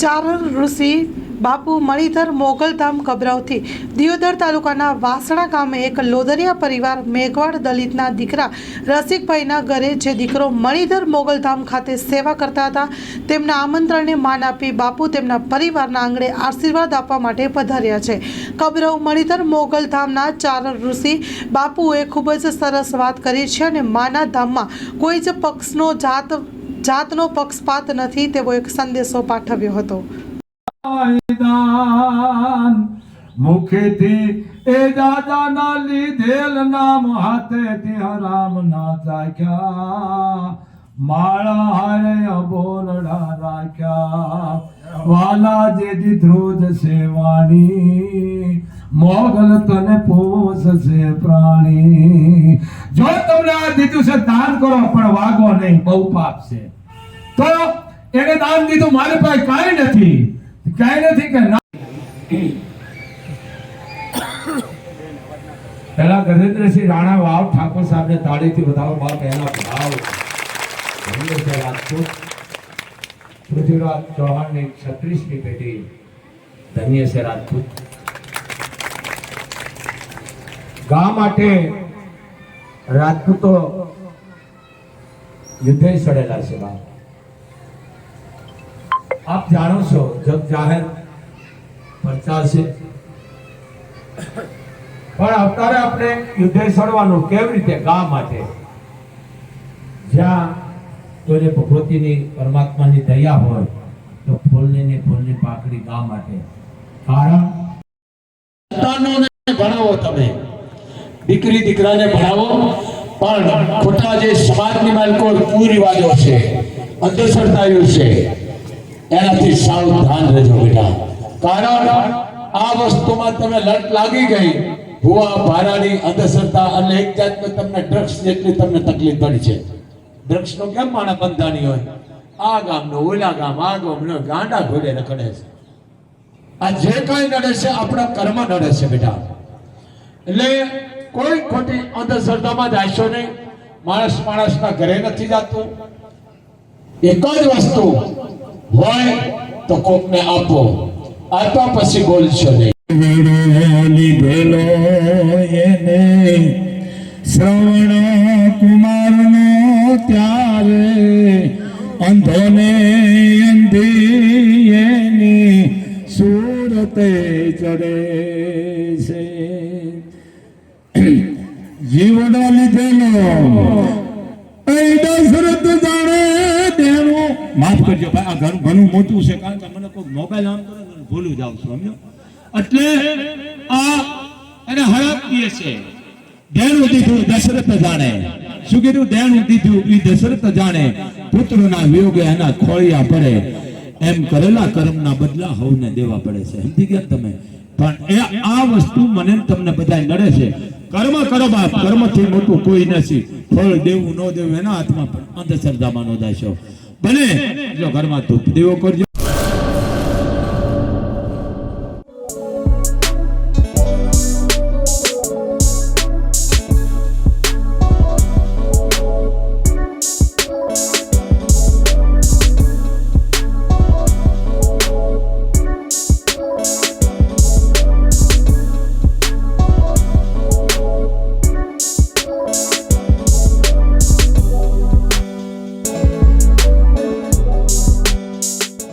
ચારણ ઋષિ બાપુ મણિધર મોગલધામ કબરાવથી દિયોદર તાલુકાના વાસણા ગામે એક લોદરિયા પરિવાર મેઘવાડ દલિતના દીકરા રસિકભાઈના ઘરે જે દીકરો મણિધર મોગલધામ ખાતે સેવા કરતા હતા, તેમના આમંત્રણને માન આપી બાપુ તેમના પરિવારના આંગણે આશીર્વાદ આપવા માટે પધાર્યા છે. કબરવ મણિધર મોગલધામના ચારણ ઋષિ બાપુએ ખૂબ જ સરસ વાત કરી છે અને માના ધામમાં કોઈ જ પક્ષનો જાત જાતનો પક્ષપાત નથી તેવો એક સંદેશો પાઠવ્યો હતો. મુખેથી એ દાદાના લીધેલ નામ હાથે ત્યાં રામ ના જાગ્યા. માળા હારે અબોલડા રાખ્યા. વાલા જે દીધ્રોજ સેવાની મોગલ તને પોષશે પ્રાણી. જો તમને આ દીધું છે, દાન કરો, પણ વાગો નહીં, બહુ પાપ છે. તો એને દાન દીધું, મારી પાસે કાંઈ નથી. કાંઈ નથી કે ના. પેલા ગજેન્દ્રસિંહ રાણા વાવ ઠાકોર સાહેબને તાળીથી વધાવો, બાપ એના ભાવ. રાજપૂત પૃથ્વીરાજ ચૌહાણની છત્રીસમી પેઢી. ધન્ય છે રાજપૂત. ગા માટે રાજપૂતો યુદ્ધે ચડેલા છે બાપ. આપ જાણો છો, જગ જાહેર પરચા છે. પણ અત્યારે આપણે યુદ્ધે સડવાનું કેવી રીતે ગા માટે? જ્યાં કોઈને ભગવતીની પરમાત્માની દયા હોય, તો ફૂલને ને ફૂલની પાકડી ગા માટે. કારણ? ભણાવો તમે. દીકરી, દીકરાને ભણાવો. પણ ખોટા જે સમાજની માલકો કુરિવાજો છે અંધશ્રદ્ધાયું છે એનાથી સાવધાન રહેજો બેટા. કારણ આ વસ્તુમાં તમે લટ લાગી ગઈ. ભુવા ભારાની અંધશ્રદ્ધા અને એક જાતનો તમને ડ્રગ્સ જેટલી તમને તકલીફ પડી છે. ડ્રગ્સનો કેમ માણા બંધાની હોય? આ ગામનો, ઓલા ગામ, આ ગામનો, ગાંડા ઘોડે રખડે છે. આ જે કઈ નડે છે, આપણા કર્મ નડે છે બેટા. એટલે કોઈ ખોટી અંધશ્રદ્ધામાં જાશો નહીં. માણસ માણસના ઘરે નથી જાતું. એક જ વસ્તુ હોય તો કોકને આપો આપ્યા પછી બોલશો નહીં લીધેલો એને શ્રવણ કુમારનો ત્યારે અંધોને અંધી એની સુરતે ચડે છે જીવડો લીધેલો એ દશરથ જાણે દેવું માફ કરજો ભાઈ, આ ઘણું ઘણું મોટું છે, કારણ કે મને કોઈ મોબાઈલ આમ કરે ભૂલી છું, સમજો? એટલે આ એને કહે છે. દેણું દીધું, દશરથ જાણે. શું કીધું? દેણું દીધું એ દશરથ જાણે. પુત્રના વિયોગે એના ખોળિયા પડે. એમ કરેલા કર્મના બદલા હવને દેવા પડે છે. સમજી ગયા તમે? પણ એ આ વસ્તુ મને તમને બધા નડે છે. કર્મ કરો બાપ, કર્મથી મોટું કોઈ નથી. ફળ દેવું ન દેવું એના હાથમાં પણ અંધશ્રદ્ધામાં નો બને. જો ઘરમાં ધૂપ દેવો કરજો.